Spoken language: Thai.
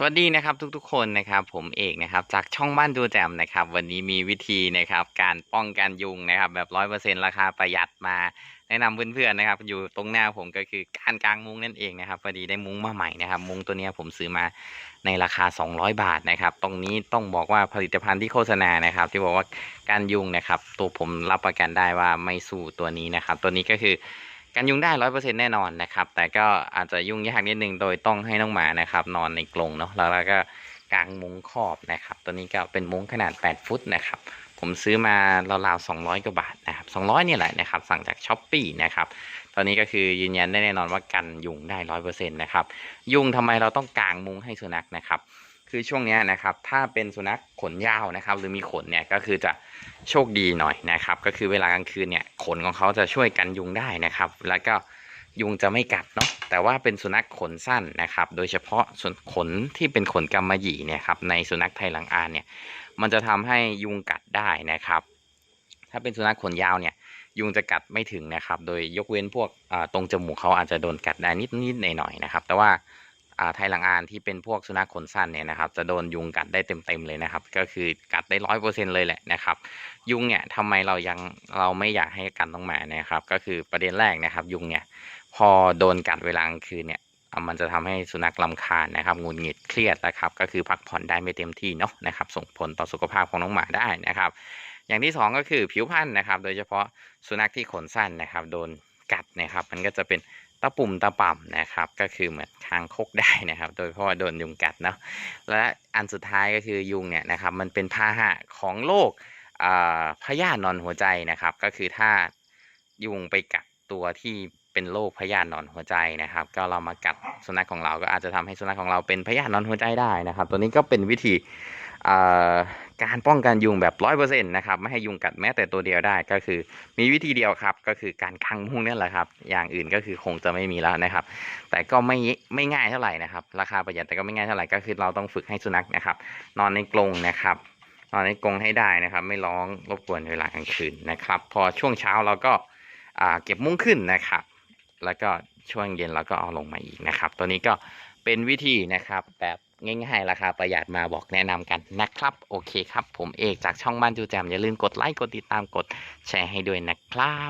สวัสดีนะครับทุกๆคนนะครับ ผมเอกนะครับจากช่องบ้านดูแจมนะครับ วันนี้มีวิธีนะครับ การป้องกันยุงนะครับ แบบร้อยเปอร์เซ็นราคาประหยัดมาแนะนำเพื่อนๆนะครับ อยู่ตรงหน้าผมก็คือการกางมุ้งนั่นเองนะครับพอดีได้มุ้งมาใหม่นะครับ มุ้งตัวนี้ผมซื้อมาในราคา 200 บาทนะครับ ตรงนี้ต้องบอกว่าผลิตภัณฑ์ที่โฆษณานะครับ ที่บอกว่าการยุงนะครับ ตัวผมรับประกันได้ว่าไม่สู้ตัวนี้นะครับ ตัวนี้ก็คือ กันยุงได้ร้อยเปอร์เซ็นแน่นอนนะครับ แต่ก็อาจจะยุ่งยากนิดนึงโดยต้องให้น้องหมานะครับ นอนในกรงเนาะแล้วเราก็กางมุ้งครอบนะครับ ตัวนี้ก็เป็นมุ้งขนาด 8 ฟุตนะครับ ผมซื้อมาราวๆ200 กว่าบาทนะครับ200เนี่แหละนะครับ สั่งจากช้อปปีนะครับ ตอนนี้ก็คือยืนยันได้แน่นอนว่ากันยุงได้ร้อยเปอร์เซ็นต์นะครับ ยุงทำไมเราต้องกางมุ้งให้สุนัขนะครับ คือช่วงนี้นะครับ ถ้าเป็นสุนัขขนยาวนะครับ หรือมีขนเนี่ยก็คือจะโชคดีหน่อยนะครับ ก็คือเวลากลางคืนเนี่ยขนของเขาจะช่วยกันยุงได้นะครับ แล้วก็ยุงจะไม่กัดเนาะแต่ว่าเป็นสุนัขขนสั้นนะครับ โดยเฉพาะส่วนขนที่เป็นขนกำมะหยี่เนี่ยครับในสุนัขไทยหลังอานเนี่ย มันจะทำให้ยุงกัดได้นะครับ ถ้าเป็นสุนัขขนยาวเนี่ย ยุงจะกัดไม่ถึงนะครับ โดยยกเว้นพวกตรงจมูกเขาอาจจะโดนกัดได้นิดนิดหน่อยๆนะครับ แต่ว่า ไทยหลังอานที่เป็นพวกสุนัขขนสั้นเนี่ยนะครับจะโดนยุงกัดได้เต็มๆเลยนะครับ ก็คือกัดได้ร้อยเปอร์เซ็นเลยแหละนะครับ ยุงเนี่ยทำไมเรายังเราไม่อยากให้กันต้องหมานะครับ ก็คือประเด็นแรกนะครับ ยุงเนี่ยพอโดนกัดเวลากลางคืนเนี่ยมันจะทำให้สุนัขลำคาญนะครับงุดหงิดเครียดนะครับ ก็คือพักผ่อนได้ไม่เต็มที่เนาะนะครับ ส่งผลต่อสุขภาพของน้องหมาได้นะครับ อย่างที่สองก็คือผิวพรรณนะครับ โดยเฉพาะสุนัขที่ขนสั้นนะครับ โดนกัดนะครับ มันก็จะเป็น ตะปุ่มตะป่ำนะครับ ก็คือเหมือนคางคกได้นะครับ โดยเพราะว่าโดนยุงกัดเนาะและอันสุดท้ายก็คือยุงเนี่ยนะครับมันเป็นพาหะของโรคพยาธินอนหัวใจนะครับ ก็คือถ้ายุงไปกัดตัวที่เป็นโรคพยาธินอนหัวใจนะครับ ก็เรามากัดสุนัขของเราก็อาจจะทำให้สุนัขของเราเป็นพยาธินอนหัวใจได้นะครับ ตัวนี้ก็เป็นวิธี การป้องกันยุงแบบร้อยเปอร์เซ็นต์นะครับไม่ให้ยุงกัดแม้แต่ตัวเดียวได้ก็คือ มีวิธีเดียวครับก็คือการคังมุ้งนี่แหละครับ อย่างอื่นก็คือคงจะไม่มีแล้วนะครับ แต่ก็ไม่ไม่ง่ายเท่าไหร่นะครับ ราคาประหยัดแต่ก็ไม่ง่ายเท่าไหร่ก็คือเราต้องฝึกให้สุนัขนะครับ นอนในกรงนะครับนอนในกรงให้ได้นะครับ ไม่ร้องรบกวนเวลากลางคืนนะครับ พอช่วงเช้าเราก็เก็บมุ้งขึ้นนะครับ แล้วก็ช่วงเย็นเราก็เอาลงมาอีกนะครับ ตัวนี้ก็เป็นวิธีนะครับแบบ ง่ายๆ ราคาประหยัดมาบอกแนะนำกันนะครับ โอเคครับ ผมเอกจากช่องบ้านจูแจมอย่าลืมกดไลค์กดติดตามกดแชร์ให้ด้วยนะครับ